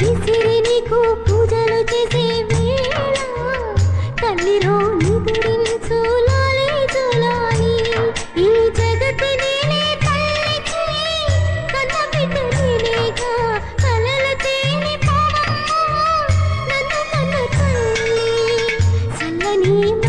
విసిరి నీకు పూజలు చేసే వేళ తల్లిరో ध्वनि